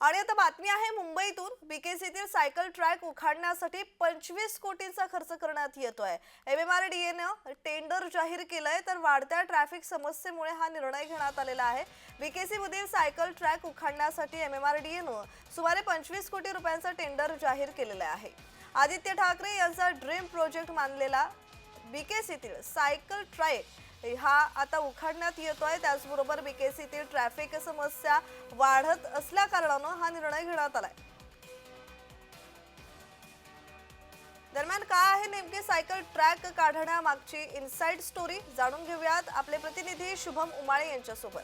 आणि आता बातमी आहे मुंबईतून. बीकेसीतील सायकल ट्रॅक उखाडण्यासाठी पंचवीस कोटींचा खर्च करण्यात येतोय. एम एम आर डी एनं टेंडर जाहीर केलंय तर वाढत्या ट्रॅफिक समस्येमुळे हा निर्णय घेण्यात आलेला आहे. बीकेसीमधील सायकल ट्रॅक उखाडण्यासाठी एम एम आर डी एनं सुमारे पंचवीस कोटी रुपयांचं टेंडर जाहीर केलेलं आहे. आदित्य ठाकरे यांचा ड्रीम प्रोजेक्ट मानलेला बीकेसीतील सायकल ट्रॅक हा आता उखाडण्यात येतोय त्याचबरोबर बीकेसीतील ट्रॅफिक समस्या वाढत असल्या कारणानं हा निर्णय घेण्यात आलाय. दरम्यान काय आहे नेमके सायकल ट्रॅक काढण्यामागची इनसाइड स्टोरी जाणून घेऊयात. आपले प्रतिनिधी शुभम उमाळे यांच्यासोबत.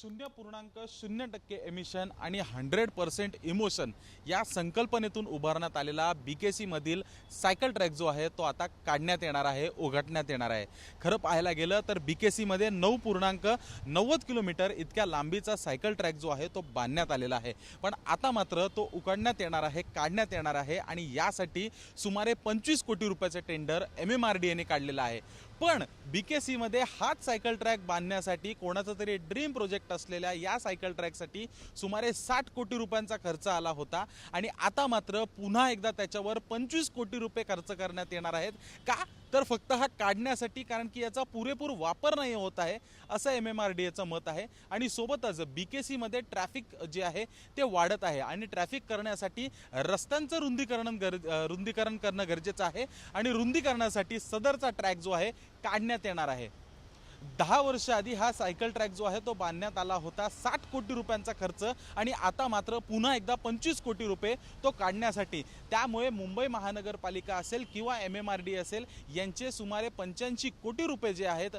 शून्य पूर्णांक शून्य टक्के एमिशन आणि हंड्रेड पर्सेंट इमोशन या संकल्पनेतून उभारण्यात आलेला बी के सीमधील सायकल ट्रॅक जो आहे तो आता काढण्यात येणार आहे उघडण्यात येणार आहे. खरं पाहायला गेलं तर बी के सीमध्ये नऊ पूर्णांक नव्वद किलोमीटर इतक्या लांबीचा सायकल ट्रॅक जो आहे तो बांधण्यात आलेला आहे. पण आता मात्र तो उघडण्यात येणार आहे काढण्यात येणार आहे आणि यासाठी सुमारे पंचवीस कोटी रुपयाचं tender M M R D एने काढलेलं आहे. पण बी के सीमध्ये हाच सायकल ट्रॅक बांधण्यासाठी कोणाचा तरी ड्रीम प्रोजेक्ट असलेल्या या सायकल ट्रॅकसाठी सुमारे साठ कोटी रुपयांचा खर्च आला होता. आणि आता मात्र पुन्हा एकदा त्याच्यावर पंचवीस कोटी रुपये खर्च करण्यात येणार आहेत. का? तर फक्त हा काढण्यासाठी कारण की याचा पुरेपूर वापर नाही होत आहे असं एम एम आर डी एचं मत आहे. आणि सोबतच बी के सीमध्ये ट्रॅफिक जे आहे ते वाढत आहे. आणि ट्रॅफिक करण्यासाठी रस्त्यांचं रुंदीकरण गर रुंदीकरण करणं गरजेचं आहे. आणि रुंदीकरणासाठी सदरचा ट्रॅक जो आहे काढण्यात येणार आहे. दहा वर्ष आधी हा सायकल ट्रॅक जो आहे तो बांधण्यात आला होता. साठ कोटी रुपयांचा खर्च आणि आता मात्र पुन्हा एकदा पंचवीस कोटी रुपये तो काढण्यासाठी. त्यामुळे मुंबई महानगरपालिका असेल किंवा एम एम आर डी असेल यांचे सुमारे पंच्याऐंशी कोटी रुपये जे आहेत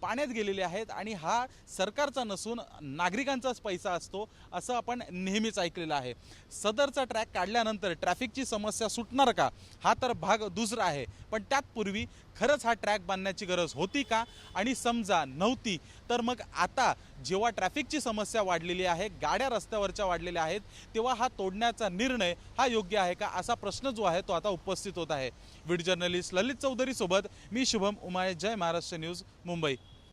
पाण्यात गेलेले आहेत आणि हा सरकारचा नसून नागरिकांचाच पैसा असतो असं आपण नेहमीच ऐकलेलं आहे. सदरचा ट्रॅक काढल्यानंतर ट्रॅफिकची समस्या सुटणार का? हा तर भाग दुसरा आहे. पण त्यातपूर्वी खरंच हा ट्रॅक बांधण्याची गरज होती का? आणि समजा नव्हती. तर मग आता जेव्हा ट्रॅफिकची समस्या वाढलेली आहे गाड्या रस्त्यावरच्या वाढलेल्या आहेत तेव्हा हा तोडण्याचा निर्णय हा योग्य आहे का? असा प्रश्न जो आहे तो आता उपस्थित होत आहे. व्हिडिओ जर्नलिस्ट ललित चौधरी सोबत मी शुभम उमाळे जय महाराष्ट्र न्यूज मुंबई.